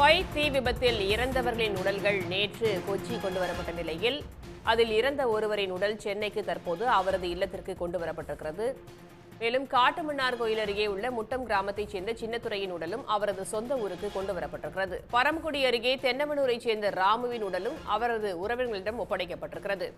Kuwait தீ விபத்தில் இறந்தவர்களின் உடல்கள் நேற்று கொச்சி கொண்டு வரப்பட்ட நிலையில் அதில் இறந்த ஒருவரின் உடல் சென்னைக்கு தற்போது அவரது இல்லத்திற்கு கொண்டு வரப்பட்டிருக்கிறது. மேலும் காட்டுமன்னார் கோயில் அருகே உள்ள முட்டம் கிராமத்தைச் சேர்ந்த சின்னத்துறையின் உடலும் அவரது சொந்த ஊருக்கு கொண்டு வரப்பட்டிருக்கிறது. பரமக்குடி அருகே தென்னமனூரைச் சேர்ந்த ராமுவின் உடலும் அவரது உறவினர்களிடம் ஒப்படைக்கப்பட்டிருக்கிறது.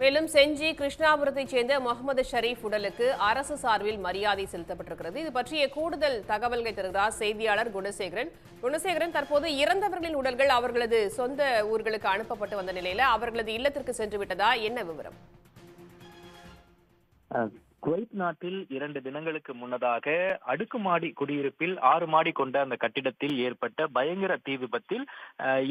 மேலும் செஞ்சி கிருஷ்ணாபுரத்தைச் சேர்ந்த முகமது ஷரீப் உடலுக்கு அரசு சார்பில் மரியாதை செலுத்தப்பட்டிருக்கிறது. இது பற்றிய கூடுதல் தகவல்களை தருகிறார் செய்தியாளர் குணசேகரன். குணசேகரன் தற்போது இறந்தவர்களின் உடல்கள் அவர்களது சொந்த ஊர்களுக்கு அனுப்பப்பட்டு வந்த நிலையில அவர்களது இல்லத்திற்கு சென்று விட்டதா? என்ன விவரம்? குவைத் நாட்டில் இரண்டு தினங்களுக்கு முன்னதாக அடுக்குமாடி குடியிருப்பில் ஆறு மாடி கொண்ட அந்த கட்டிடத்தில் ஏற்பட்ட பயங்கர தீ விபத்தில்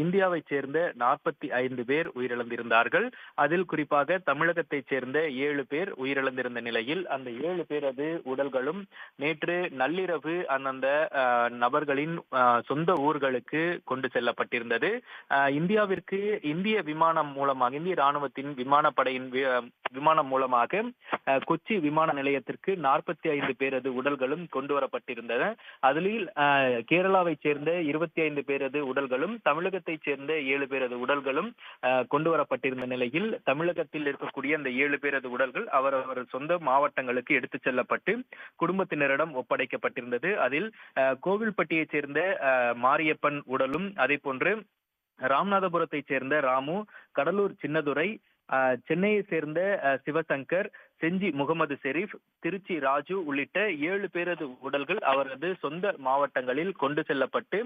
இந்தியாவைச் சேர்ந்த நாற்பத்தி ஐந்து பேர் உயிரிழந்திருந்தார்கள். அதில் குறிப்பாக தமிழகத்தைச் சேர்ந்த ஏழு பேர் உயிரிழந்திருந்த நிலையில் அந்த ஏழு பேரது உடல்களும் நேற்று நள்ளிரவு அந்தந்த நபர்களின் சொந்த ஊர்களுக்கு கொண்டு செல்லப்பட்டிருந்தது. இந்தியாவிற்கு இந்திய விமானம் மூலமாக இந்திய ராணுவத்தின் விமானப்படையின் விமானம் மூலமாக கொச்சி விமான நிலையத்திற்கு நாற்பத்தி ஐந்து பேரது உடல்களும் கொண்டு வரப்பட்டிருந்தன. அதில் கேரளாவை சேர்ந்த இருபத்தி ஐந்து பேரது உடல்களும் தமிழகத்தைச் சேர்ந்த ஏழு பேரது உடல்களும் கொண்டு வரப்பட்டிருந்த நிலையில் தமிழகத்தில் இருக்கக்கூடிய அந்த ஏழு பேரது உடல்கள் அவரவர் சொந்த மாவட்டங்களுக்கு எடுத்துச் செல்லப்பட்டு குடும்பத்தினரிடம் ஒப்படைக்கப்பட்டிருந்தது. அதில் அஹ், கோவில்பட்டியைச் சேர்ந்த அஹ், மாரியப்பன் உடலும் அதே போன்று ராமநாதபுரத்தைச் சேர்ந்த ராமு கடலூர் சின்னதுரை சென்னையை சேர்ந்த சிவசங்கர் செஞ்சி முகமது ஷெரீப் திருச்சி ராஜு உள்ளிட்ட ஏழு பேரது உடல்கள் அவரது சொந்த மாவட்டங்களில் கொண்டு செல்லப்பட்டு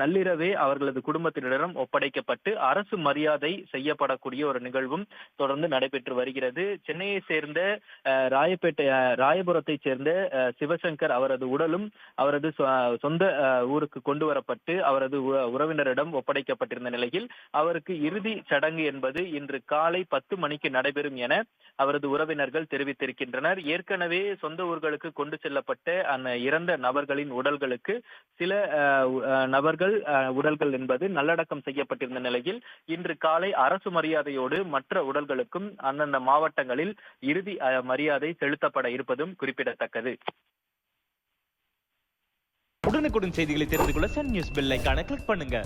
நள்ளிரவே அவர்களது குடும்பத்தினரிடம் ஒப்படைக்கப்பட்டு அரசு மரியாதை செய்யப்படக்கூடிய ஒரு நிகழ்வும் தொடர்ந்து நடைபெற்று வருகிறது. சென்னையை சேர்ந்த அஹ், ராயப்பேட்டை ராயபுரத்தை சேர்ந்த சிவசங்கர் அவரது உடலும் அவரது சொ- சொந்த ஊருக்கு கொண்டு வரப்பட்டு அவரது உ- உறவினரிடம் ஒப்படைக்கப்பட்டிருந்த நிலையில் அவருக்கு இறுதி சடங்கு என்பது இன்று காலை பத்து மணிக்கு நடைபெறும் என அவரது உறவினர்கள் தெரிவித்திருக்கின்றனர். ஏற்கனவே சொந்த ஊர்களுக்கு கொண்டு செல்லப்பட்ட அந்த இறந்த நபர்களின் உடல்களுக்கு சில நபர்கள் உடல்கள் என்பது நல்லடக்கம் செய்யப்பட்டிருந்த நிலையில் இன்று காலை அரசு மரியாதையோடு மற்ற உடல்களுக்கும் அந்தந்த மாவட்டங்களில் இறுதி மரியாதை செலுத்தப்பட இருப்பதும் குறிப்பிடத்தக்கது. உடனுக்குடன் செய்திகளை தெரிந்து கொள்ள சன் நியூஸ் பெல் ஐகானை கிளிக் பண்ணுங்க.